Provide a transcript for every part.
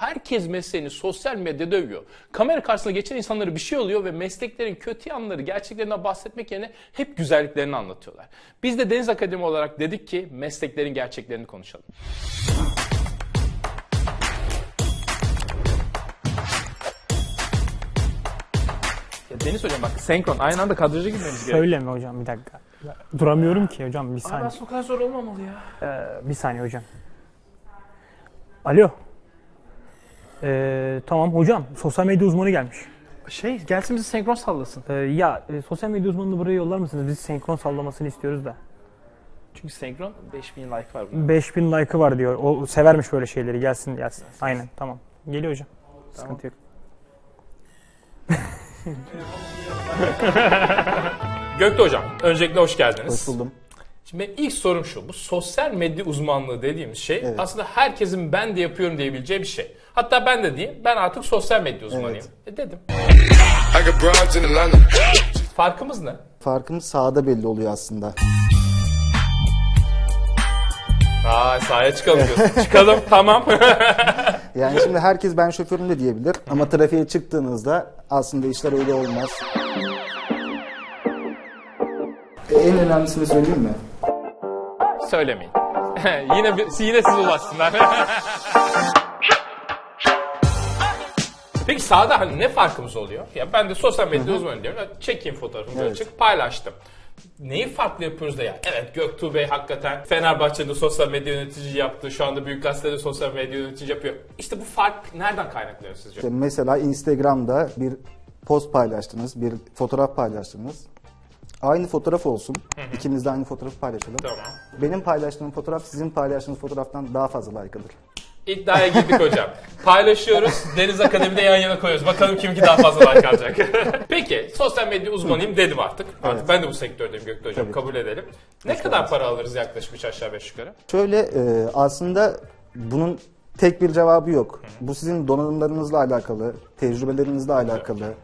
Herkes mesleğini sosyal medyada övüyor. Kamera karşısına geçen insanlara bir şey oluyor ve mesleklerin kötü yanları, gerçeklerinden bahsetmek yerine hep güzelliklerini anlatıyorlar. Biz de Deniz Akademi olarak dedik ki mesleklerin gerçeklerini konuşalım. Ya Deniz hocam bak senkron aynı anda kadraja girmemiz gerekiyor. Söyleme hocam bir dakika. Duramıyorum ki hocam bir Aa, saniye. o kadar zor olmamalı ya. Ee, bir saniye hocam. Alo. Ee, tamam hocam sosyal medya uzmanı gelmiş. Şey gelsin bizi senkron sallasın. Ee, ya e, sosyal medya uzmanını buraya yollar mısınız? Biz senkron sallamasını istiyoruz da. Çünkü senkron 5000 like var burada. 5000 like'ı var diyor. O severmiş böyle şeyleri. Gelsin gelsin. Aynen tamam. Geliyor hocam. Sıkıntı yok. Gökte hocam öncelikle hoş geldiniz. Hoş buldum. Şimdi ilk sorum şu. Bu sosyal medya uzmanlığı dediğimiz şey Evet. aslında herkesin ben de yapıyorum diyebileceği bir şey. Hatta ben de diyeyim ben artık sosyal medya uzmanıyım. E dedim. Farkımız ne? Farkımız sahada belli oluyor aslında. Aa sahaya çıkalım diyorsun. çıkalım tamam. Yani şimdi herkes ben şoförüm de diyebilir ama trafiğe çıktığınızda aslında işler öyle olmaz. E, En önemlisini söyleyeyim mi? Söylemeyin. yine yine siz ulaşsınlar. Peki sahada hani ne farkımız oluyor? Ya ben de sosyal medya uzmanıyım diyorum. Ya Çekeyim fotoğrafımı Evet. çık paylaştım. Neyi farklı yapıyoruz da ya? Evet Göktuğ Bey hakikaten Fenerbahçe'de sosyal medya yönetici yaptı. Şu anda Büyük Gazete'de sosyal medya yönetici yapıyor. İşte bu fark nereden kaynaklanıyor sizce? İşte mesela Instagram'da bir post paylaştınız, bir fotoğraf paylaştınız. Aynı fotoğraf olsun. İkimiz de aynı fotoğrafı paylaşalım. Tamam. Benim paylaştığım fotoğraf sizin paylaştığınız fotoğraftan daha fazla like alır. İddiaya girdik hocam. Paylaşıyoruz. Deniz Akademi'de yan yana koyuyoruz. Bakalım kiminki daha fazla like alacak. Peki sosyal medya uzmanıyım dedim artık. Artık Evet. ben de bu sektördeyim Göktuğ hocam. Tabii. Kabul edelim. Ne kadar para alırız yaklaşık 3 aşağı 5 yukarı? Şöyle e, aslında bunun tek bir cevabı yok. Bu sizin donanımlarınızla alakalı, tecrübelerinizle alakalı,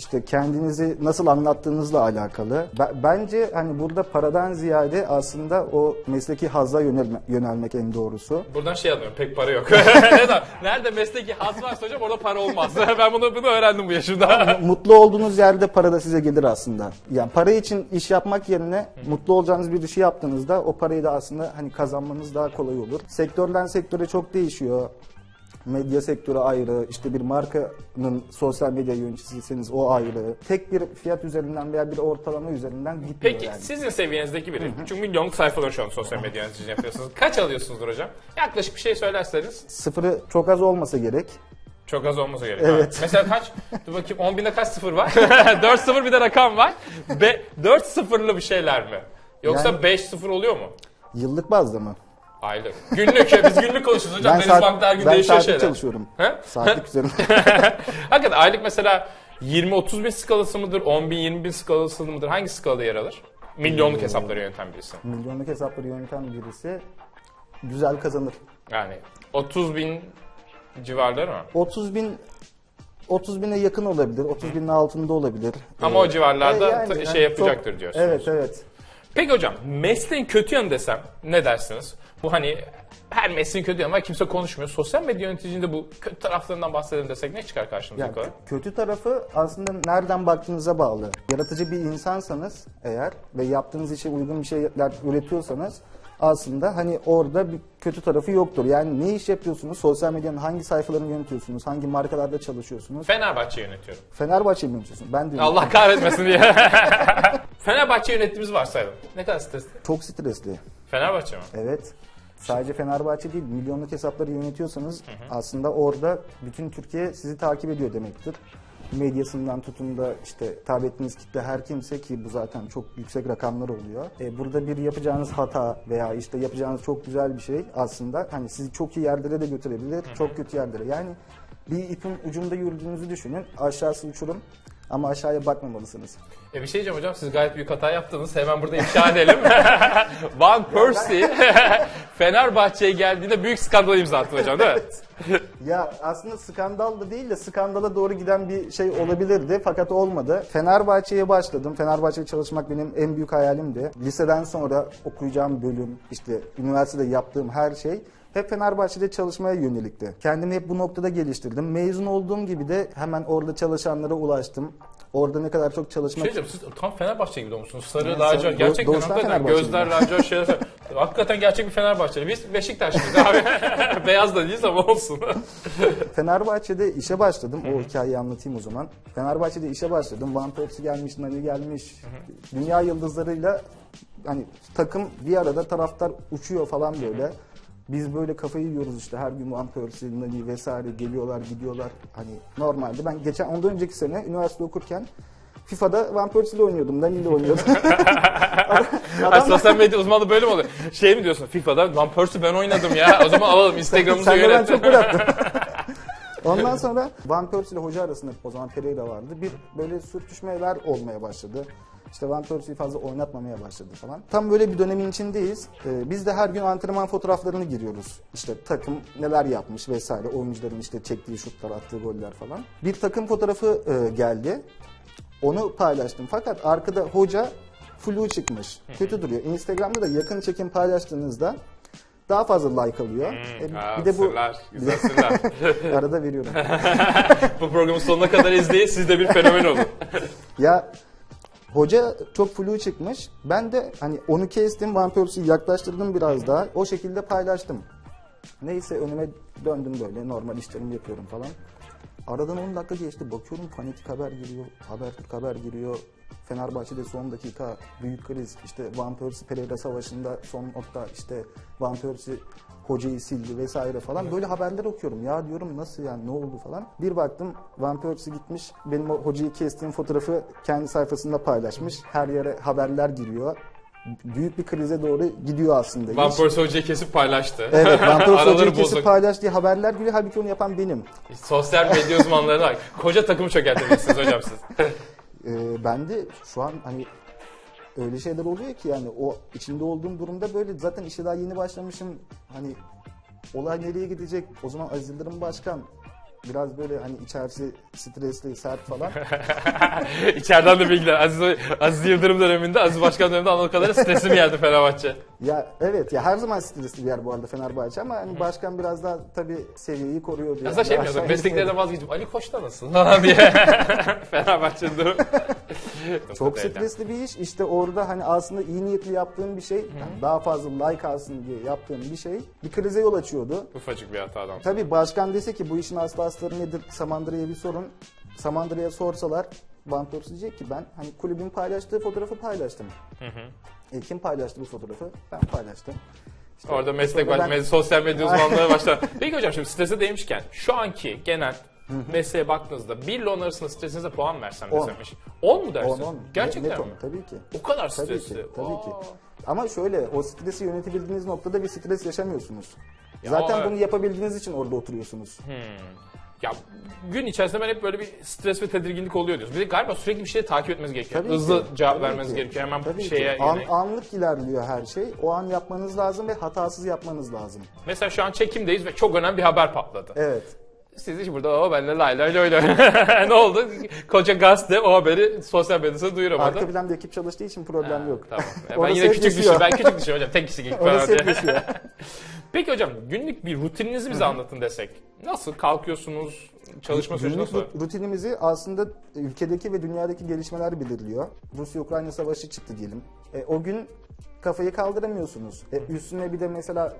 işte kendinizi nasıl anlattığınızla alakalı. Be- bence hani burada paradan ziyade aslında o mesleki hazza yönelme- yönelmek en doğrusu. Buradan şey alıyorum pek para yok. Nerede mesleki haz varsa hocam orada para olmaz. ben bunu, bunu öğrendim bu yaşımda. Mutlu olduğunuz yerde para da size gelir aslında. Yani para için iş yapmak yerine mutlu olacağınız bir işi yaptığınızda o parayı da aslında hani kazanmanız daha kolay olur. Sektörden sektöre çok değişiyor. Medya sektörü ayrı, işte bir markanın sosyal medya yöneticiyseniz o ayrı. Tek bir fiyat üzerinden veya bir ortalama üzerinden gitmiyor Peki yani. sizin seviyenizdeki biri. Çünkü milyonluk sayfalar şu an sosyal medya yöneticiliği yapıyorsunuz. Kaç alıyorsunuzdur hocam? Yaklaşık bir şey söylerseniz Sıfırı çok az olmasa gerek. çok az olmasa gerek. Evet. Ha. Mesela kaç? Dur bakayım 10 binde kaç sıfır var? 4 sıfır bir de rakam var. Be, 4 sıfırlı bir şeyler mi? Yoksa Yani- 5 sıfır oluyor mu? Yıllık bazda mı? Aylık. Günlük ya biz günlük konuşuyoruz hocam. Deniz Bank'ta her gün ben değişiyor saatlik şeyler. çalışıyorum. He? Saatlik üzerinde. Hakikaten aylık mesela 20-30 bin skalası mıdır? 10 bin 20 bin skalası mıdır? Hangi skalada yer alır? Milyonluk hesapları yöneten birisi. Milyonluk hesapları yöneten birisi güzel kazanır. Yani 30 bin civarları mı? 30 bin 30 bine yakın olabilir, 30 binin altında olabilir. Ama Ee, o civarlarda e, yani şey yapacaktır çok- diyorsunuz. Evet, evet. Peki hocam mesleğin kötü yanı desem ne dersiniz? Bu hani her mesleğin kötü yanı var kimse konuşmuyor. Sosyal medya yöneticiliğinde bu kötü taraflarından bahsedelim desek ne çıkar karşımıza Yani kötü tarafı aslında nereden baktığınıza bağlı. Yaratıcı bir insansanız eğer ve yaptığınız işe uygun bir şeyler üretiyorsanız aslında hani orada bir kötü tarafı yoktur. Yani ne iş yapıyorsunuz? Sosyal medyanın hangi sayfalarını yönetiyorsunuz? Hangi markalarda çalışıyorsunuz? Fenerbahçe yönetiyorum. Fenerbahçe mi yönetiyorsunuz? Ben de Allah kahretmesin diye. Fenerbahçe yönettiğimiz varsayalım. Ne kadar stresli? çok stresli. Fenerbahçe mi? Evet. Sadece Fenerbahçe değil, milyonluk hesapları yönetiyorsanız aslında orada bütün Türkiye sizi takip ediyor demektir. Medyasından tutun da işte tabi ettiğiniz kitle her kimse ki bu zaten çok yüksek rakamlar oluyor. E, burada bir yapacağınız hata veya işte yapacağınız çok güzel bir şey aslında hani sizi çok iyi yerlere de götürebilir, çok kötü yerlere. Yani bir ipin ucunda yürüdüğünüzü düşünün. Aşağısı uçurum ama aşağıya bakmamalısınız. E bir şey diyeceğim hocam siz gayet büyük hata yaptınız. Hemen burada ifşa edelim. Van Persie Fenerbahçe'ye geldiğinde büyük skandal imza attı hocam değil mi? Ya aslında skandal da değil de skandala doğru giden bir şey olabilirdi fakat olmadı. Fenerbahçe'ye başladım. Fenerbahçe'ye çalışmak benim en büyük hayalimdi. Liseden sonra okuyacağım bölüm, işte üniversitede yaptığım her şey hep Fenerbahçe'de çalışmaya yönelikti. Kendimi hep bu noktada geliştirdim. Mezun olduğum gibi de hemen orada çalışanlara ulaştım. Orada ne kadar çok Şey çalışmak diyeceğim, siz tam Fenerbahçe gibi doğmuşsunuz. Sarı, Evet, lacivert. Gerçekten doğuştan hakikaten gözler lacivert şeyler. hakikaten gerçek bir Fenerbahçeli. Biz Beşiktaşlıyız abi. Beyaz da değiliz ama olsun. Fenerbahçe'de işe başladım. O hikayeyi anlatayım o zaman. Fenerbahçe'de işe başladım. Van Persie gelmiş, Nani gelmiş. Dünya yıldızlarıyla hani takım bir arada taraftar uçuyor falan böyle. Biz böyle kafayı yiyoruz işte her gün Van Persie, Nani vesaire geliyorlar gidiyorlar. Hani normalde ben geçen ondan önceki sene üniversite okurken FIFA'da Van Persie ile oynuyordum, Nani ile oynuyordum. Ay, sosyal medya uzmanlığı böyle mi oluyor? Şey mi diyorsun FIFA'da Van Persie ben oynadım ya. O zaman alalım Instagram'ımızı Sen de ben yönet. çok gol attım. Ondan sonra Van Persie ile hoca arasında o zaman Pereira vardı. Bir böyle sürtüşmeler olmaya başladı. İşte Van Persie'yi fazla oynatmamaya başladı falan. Tam böyle bir dönemin içindeyiz. Ee, biz de her gün antrenman fotoğraflarını giriyoruz. İşte takım neler yapmış vesaire. Oyuncuların işte çektiği şutlar, attığı goller falan. Bir takım fotoğrafı e, geldi. Onu paylaştım. Fakat arkada hoca flu çıkmış. Kötü duruyor. Instagram'da da yakın çekim paylaştığınızda daha fazla like alıyor. E, Aa, bir de bu sırlar, güzel sırlar. arada veriyorum. Bu programın sonuna kadar izleyin siz de bir fenomen olun. Ya hoca çok flu çıkmış. Ben de hani onu kestim, Van Persie'yi yaklaştırdım biraz daha. O şekilde paylaştım. Neyse önüme döndüm böyle normal işlerimi yapıyorum falan. Aradan 10 dakika geçti. Bakıyorum fanatik haber giriyor. Habertürk haber giriyor. Fenerbahçe'de son dakika büyük kriz. İşte Van Persie Pereira savaşında son nokta işte Van Persie hocayı sildi vesaire falan. Böyle haberler okuyorum. Ya diyorum nasıl yani ne oldu falan. Bir baktım Van Persie gitmiş. Benim o hocayı kestiğim fotoğrafı kendi sayfasında paylaşmış. Her yere haberler giriyor. Büyük bir krize doğru gidiyor aslında. Van. Persie hocayı kesip paylaştı. Evet, Van Persie hocayı kesip bozuk. paylaştığı haberler giriyor. Halbuki onu yapan benim. Sosyal medya uzmanlarına bak. Koca takımı çökertebilirsiniz hocam siz. Ee, ben de şu an hani öyle şeyler oluyor ki yani o içinde olduğum durumda böyle zaten işe daha yeni başlamışım. Hani olay nereye gidecek? O zaman Aziz Yıldırım Başkan biraz böyle hani içerisi stresli, sert falan. İçeriden de bilgiler. Aziz, Aziz Yıldırım döneminde, Aziz Başkan döneminde anladığım kadarıyla stresli bir Fenerbahçe. Ya evet ya her zaman stresli bir yer bu arada Fenerbahçe ama hani başkan biraz daha tabii seviyeyi koruyor. diye. Aslında şey mi inmedi. Mesleklerden vazgeçip Ali Koç'ta nasıl falan diye. Fenerbahçe'nin durum. Çok stresli bir iş. İşte orada hani aslında iyi niyetli yaptığım bir şey, yani daha fazla like alsın diye yaptığım bir şey bir krize yol açıyordu. Ufacık bir hatadan. Tabii başkan dese ki bu işin aslı astarı nedir? Samandıra'ya bir sorun. Samandıra'ya sorsalar Van Persie diyecek ki ben hani kulübün paylaştığı fotoğrafı paylaştım. E, kim paylaştı bu fotoğrafı? Ben paylaştım. İşte Orada meslek baş, ben- sosyal medya uzmanlığı başlar. Peki hocam şimdi strese değmişken şu anki genel mesleğe baktığınızda 1 ile 10 arasında stresinize puan versem On. desem iş? 10 mu dersiniz? On, on. Gerçekten Net mi? Tabii ki. O kadar Tabii stresli. ki, tabii ki. Ama şöyle, o stresi yönetebildiğiniz noktada bir stres yaşamıyorsunuz. Zaten evet. bunu yapabildiğiniz için orada oturuyorsunuz. Ya gün içerisinde ben hep böyle bir stres ve tedirginlik oluyor diyoruz. Bir de galiba sürekli bir şeyi takip etmeniz gerekiyor. Tabii Hızlı ki, cevap tabii vermeniz ki. gerekiyor. Hemen Tabii şeye ki. An- yönelik. anlık ilerliyor her şey. O an yapmanız lazım ve hatasız yapmanız lazım. Mesela şu an çekimdeyiz ve çok önemli bir haber patladı. Evet. Siz hiç burada o benle lay lay lay lay. ne oldu? Koca gazete o haberi sosyal medyasında duyuramadı. Arka planda ekip çalıştığı için problem yok. Tamam. Ben yine küçük yaşıyor. düşüyorum. Ben küçük düşüyorum hocam. Tek kişilik falan Orası hep diye. Peki hocam günlük bir rutininizi bize anlatın desek. Nasıl kalkıyorsunuz? Çalışma süreci Günlük nasıl? rut- rutinimizi aslında ülkedeki ve dünyadaki gelişmeler belirliyor. Rusya-Ukrayna savaşı çıktı diyelim. E, o gün kafayı kaldıramıyorsunuz. E, üstüne bir de mesela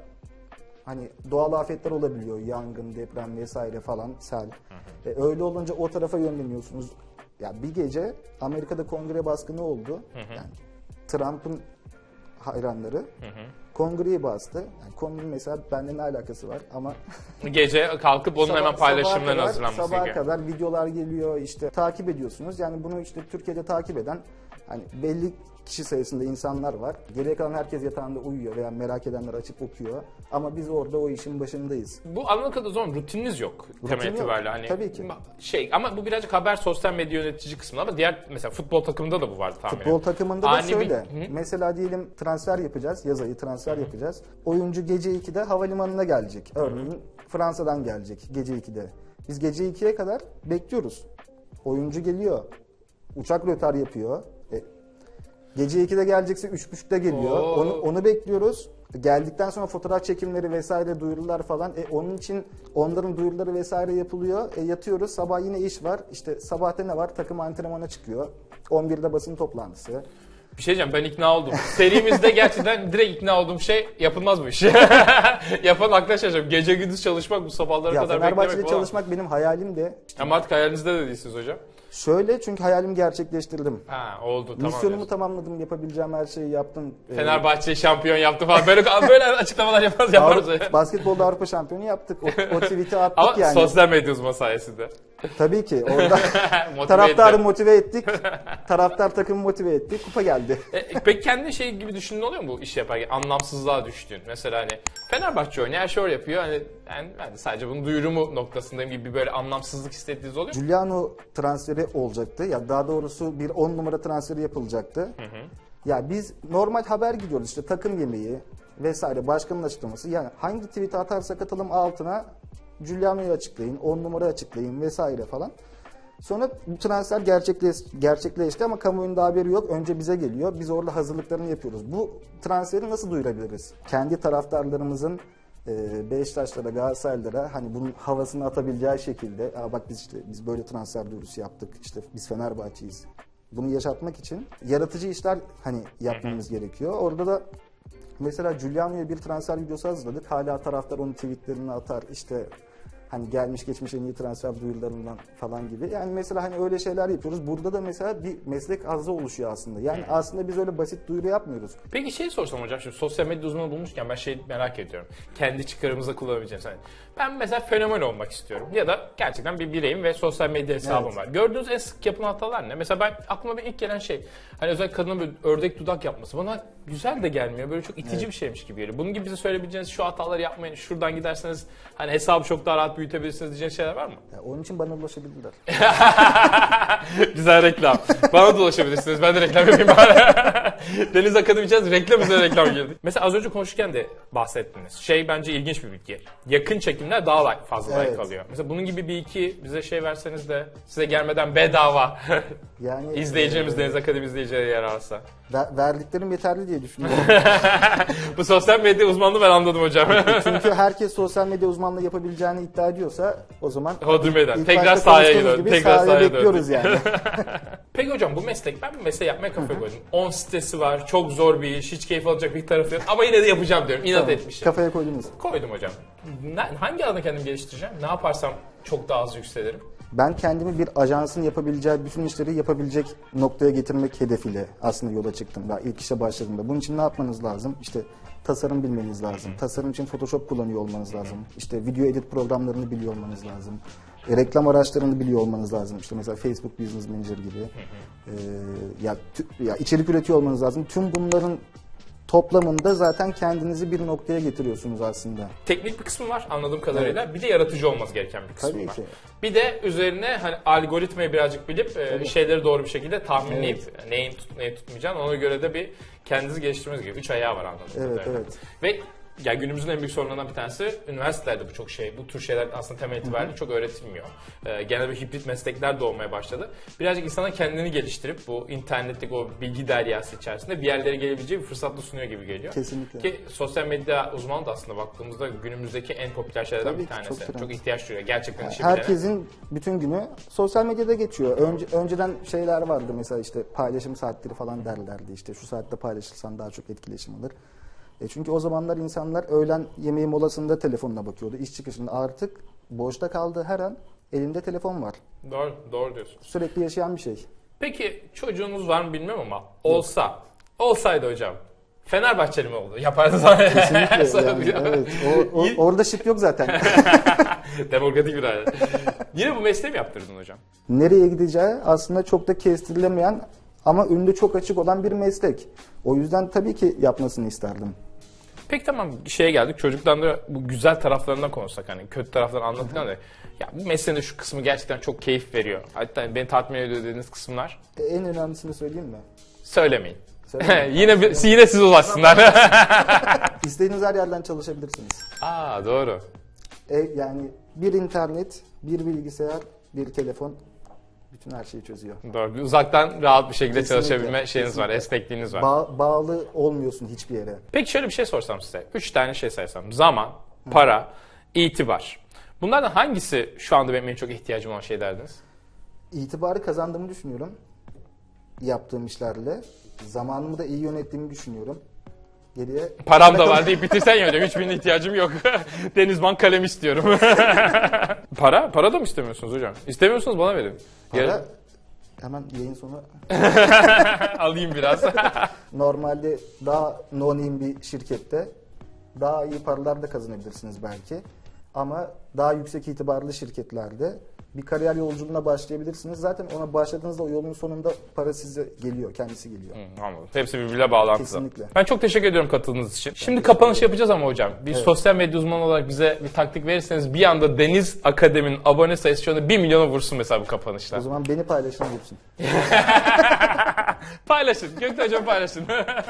hani doğal afetler olabiliyor. Yangın, deprem vesaire falan, sel. E, öyle olunca o tarafa yönleniyorsunuz. Ya bir gece Amerika'da kongre baskını oldu. Yani Trump'ın hayranları kongreyi bastı. Yani kongre mesela bende ne alakası var ama Gece kalkıp onun Sabah- hemen kadar- hazırlanması Sabaha gerekiyor. kadar videolar geliyor işte takip ediyorsunuz. Yani bunu işte Türkiye'de takip eden hani belli kişi sayısında insanlar var. Geriye kalan herkes yatağında uyuyor veya merak edenler açıp okuyor. Ama biz orada o işin başındayız. Bu anladığım kadarıyla zaman rutininiz yok temel Rutin yok. itibariyle. Hani Tabii ki. Şey ama bu birazcık haber sosyal medya yönetici kısmında ama diğer mesela futbol takımında da bu vardı tahmin Futbol takımında da Ani bir- şöyle. Hı. Mesela diyelim transfer yapacağız. Yaz ayı transfer yapacağız. Oyuncu gece 2'de havalimanına gelecek. Örneğin Fransa'dan gelecek gece 2'de. Biz gece 2'ye kadar bekliyoruz. Oyuncu geliyor. Uçak rötar yapıyor. Gece 2'de gelecekse 3.30'da geliyor. Oo. Onu onu bekliyoruz. Geldikten sonra fotoğraf çekimleri vesaire duyurular falan. E, onun için onların duyuruları vesaire yapılıyor. E, yatıyoruz. Sabah yine iş var. İşte sabahta ne var? Takım antrenmana çıkıyor. 11'de basın toplantısı. Bir şey diyeceğim ben ikna oldum. Serimizde gerçekten direkt ikna olduğum şey yapılmaz bu iş. Yapan arkadaşlar gece gündüz çalışmak bu sabahlara Ya kadar Fenerbahçe'de beklemek falan. çalışmak benim hayalim de. Ama artık hayalinizde de değilsiniz hocam. Şöyle çünkü hayalimi gerçekleştirdim. Ha oldu tamam. Misyonumu diyorsun. tamamladım. Yapabileceğim her şeyi yaptım. Ee, Fenerbahçe şampiyon yaptı falan. Böyle, böyle açıklamalar yaparız. yaparız. Avrupa- basketbolda Avrupa şampiyonu yaptık. O, o tweet'i attık Ama yani. sosyal medya uzmanı sayesinde. Tabii ki. Orada Motive taraftarı etti. motive ettik. Taraftar takımı motive ettik. Kupa geldi. E, peki kendi şey gibi düşündüğün oluyor mu bu iş yaparken? Anlamsızlığa düştüğün. Mesela hani Fenerbahçe oynuyor, her şey yapıyor. Hani ben, ben de sadece bunun duyurumu noktasındayım gibi bir böyle anlamsızlık hissettiğiniz oluyor mu? Giuliano transferi olacaktı. Ya daha doğrusu bir 10 numara transferi yapılacaktı. Ya biz normal haber gidiyoruz işte takım yemeği vesaire başkanın açıklaması. Yani hangi tweet atarsak atalım altına Giuliano'yu açıklayın, 10 numara açıklayın vesaire falan. Sonra bu transfer gerçekleş, gerçekleşti ama kamuoyunda haberi yok. Önce bize geliyor. Biz orada hazırlıklarını yapıyoruz. Bu transferi nasıl duyurabiliriz? Kendi taraftarlarımızın e, Beşiktaşlara, Galatasaraylara hani bunun havasını atabileceği şekilde Aa bak biz işte biz böyle transfer duyurusu yaptık. İşte biz Fenerbahçeyiz. Bunu yaşatmak için yaratıcı işler hani yapmamız gerekiyor. Orada da mesela Giuliano'ya bir transfer videosu hazırladık. Hala taraftar onun tweetlerini atar. İşte hani gelmiş geçmiş en iyi transfer duyurularından falan gibi. Yani mesela hani öyle şeyler yapıyoruz. Burada da mesela bir meslek hazzı oluşuyor aslında. Yani aslında biz öyle basit duyuru yapmıyoruz. Peki şey sorsam hocam şimdi sosyal medya uzmanı bulmuşken ben şey merak ediyorum. Kendi çıkarımıza kullanabileceğim. Yani ben mesela fenomen olmak istiyorum. Ya da gerçekten bir bireyim ve sosyal medya hesabım Evet. var. Gördüğünüz en sık yapılan hatalar ne? Mesela ben aklıma bir ilk gelen şey. Hani özellikle kadının böyle ördek dudak yapması. Bana güzel de gelmiyor. Böyle çok itici bir şeymiş gibi geliyor. Bunun gibi bize söyleyebileceğiniz şu hataları yapmayın. Şuradan giderseniz hani hesabı çok daha rahat büyütebilirsiniz diyeceğiniz şeyler var mı? Ya onun için bana ulaşabilirler. Güzel reklam. Bana da ulaşabilirsiniz. Ben de reklam yapayım bari. Deniz Akademi için reklam üzerine reklam girdik. Mesela az önce konuşurken de bahsettiniz. Şey bence ilginç bir bilgi. Yakın çekimler daha fazla Evet. alıyor. Mesela bunun gibi bir iki bize şey verseniz de size gelmeden bedava Yani izleyicilerimiz e, Deniz Akademi izleyicileri yer alsa. Ver- verdiklerim yeterli diye düşünüyorum. Bu sosyal medya uzmanlığı ben anladım hocam. Çünkü herkes sosyal medya uzmanlığı yapabileceğini iddia ediyorsa o zaman Hodri meydan. Tekrar sahaya gibi Tekrar sahaya sahaya bekliyoruz yani. Peki hocam bu meslek, ben bu mesleği yapmaya kafaya koydum. 10 sitesi var, çok zor bir iş, hiç keyif alacak bir tarafı yok. Ama yine de yapacağım diyorum, inat Tamam, etmişim. Kafaya koydunuz. Koydum hocam. Ne- hangi alanda kendimi geliştireceğim? Ne yaparsam çok daha az yükselirim? Ben kendimi bir ajansın yapabileceği bütün işleri yapabilecek noktaya getirmek hedefiyle aslında yola çıktım. Daha ilk işe başladığımda. Bunun için ne yapmanız lazım? İşte tasarım bilmeniz lazım. Tasarım için Photoshop kullanıyor olmanız lazım. İşte video edit programlarını biliyor olmanız lazım. E, reklam araçlarını biliyor olmanız lazım. İşte mesela Facebook Business Manager gibi. E, ya, ya içerik üretiyor olmanız lazım. Tüm bunların toplamında zaten kendinizi bir noktaya getiriyorsunuz aslında. Teknik bir kısmı var anladığım kadarıyla. Bir de yaratıcı olması gereken bir kısmı Tabii var. ki. Bir de üzerine hani algoritmayı birazcık bilip e, şeyleri doğru bir şekilde tahminleyip neyin tutup neyi tutmayacağını ona göre de bir kendinizi geliştirmeniz gerekiyor. Üç ayağı var anladığım Evet, kadarıyla. evet. Ve ya günümüzün en büyük sorunlarından bir tanesi üniversitelerde bu çok şey, bu tür şeyler aslında temel itibariyle çok öğretilmiyor. Ee, genel bir hibrit meslekler doğmaya başladı. Birazcık insana kendini geliştirip bu internetteki o bilgi deryası içerisinde bir yerlere gelebileceği bir fırsat da sunuyor gibi geliyor. Kesinlikle. Ki sosyal medya uzmanı da aslında baktığımızda günümüzdeki en popüler şeylerden Tabii bir tanesi. çok Çok, ihtiyaç duyuyor gerçekten işi bilene. Herkesin bütün günü sosyal medyada geçiyor. Önce, önceden şeyler vardı mesela işte paylaşım saatleri falan derlerdi. İşte şu saatte paylaşırsan daha çok etkileşim alır. E çünkü o zamanlar insanlar öğlen yemeği molasında telefonuna bakıyordu. İş çıkışında artık boşta kaldığı her an elinde telefon var. Doğru, doğru diyorsun. Sürekli yaşayan bir şey. Peki çocuğunuz var mı bilmem ama olsa, olsaydı hocam Fenerbahçeli mi oldu? Yapardınız ama. Kesinlikle yani, evet. O, o- orada şip yok zaten. Demokratik bir aile. Yine bu mesleği mi yaptırdın hocam? Nereye gideceği aslında çok da kestirilemeyen ama önünde çok açık olan bir meslek. O yüzden tabii ki yapmasını isterdim. Peki tamam şeye geldik. Çocuktan da bu güzel taraflarından konuşsak hani kötü taraflarını anlattıktan da ya bu mesleğin şu kısmı gerçekten çok keyif veriyor. Hatta beni tatmin ediyor dediğiniz kısımlar E, en önemlisini söyleyeyim mi? söylemeyin. Söylemeyin. yine bir- yine siz ulaşsınlar. İstediğiniz her yerden çalışabilirsiniz. Aa doğru. E, yani bir internet, bir bilgisayar, bir telefon bütün her şeyi çözüyor. Doğru. Uzaktan rahat bir şekilde Kesinlikle, çalışabilme şeyiniz var, kesinlikle. esnekliğiniz var. Ba- bağlı olmuyorsun hiçbir yere. Peki şöyle bir şey sorsam size. Üç tane şey saysam. Zaman, para, itibar. Bunlardan hangisi şu anda benim en çok ihtiyacım olan şey derdiniz? İtibarı kazandığımı düşünüyorum. Yaptığım işlerle. Zamanımı da iyi yönettiğimi düşünüyorum. Geriye Param da var deyip bitirsen ya hocam. 3000 ihtiyacım yok. Denizbank kalem istiyorum. para? Para da mı istemiyorsunuz hocam? İstemiyorsunuz bana verin. Para, Gel- hemen yayın sonu alayım biraz. normalde daha no bir şirkette daha iyi paralar da kazanabilirsiniz belki. Ama daha yüksek itibarlı şirketlerde bir kariyer yolculuğuna başlayabilirsiniz. Zaten ona başladığınızda o yolun sonunda para size geliyor, kendisi geliyor. Hı, Anladım. Hepsi birbiriyle bağlantılı. Kesinlikle. Ben çok teşekkür ediyorum katıldığınız için. Şimdi kapanış yapacağız ama hocam. Bir sosyal medya uzmanı olarak bize bir taktik verirseniz bir anda Deniz Akademi'nin abone sayısı şu anda 1 milyona vursun mesela bu kapanışta. O zaman beni paylaşın gitsin. Paylaşın. Gökte hocam paylaşın.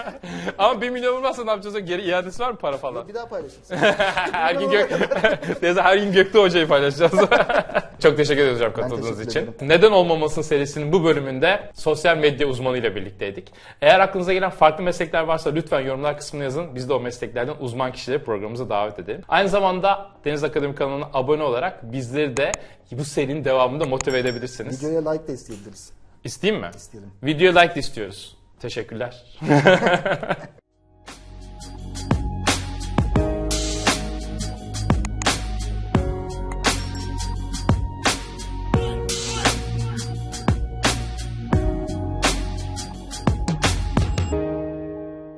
Ama 1 milyon vurmazsa ne yapacağız? Geri iadesi var mı para falan? Bir daha paylaşın. her gün Gök Neyse, her gün Gökte Hoca'yı paylaşacağız. Çok teşekkür ederiz hocam katıldığınız için. ederim. Neden olmamasın serisinin bu bölümünde sosyal medya uzmanıyla birlikteydik. Eğer aklınıza gelen farklı meslekler varsa lütfen yorumlar kısmına yazın. Biz de o mesleklerden uzman kişileri programımıza davet edelim. Aynı zamanda Deniz Akademi kanalına abone olarak bizleri de bu serinin devamında motive edebilirsiniz. Videoya like de isteyebiliriz. İsteyeyim mi? İsteyelim. Video like de istiyoruz. Teşekkürler.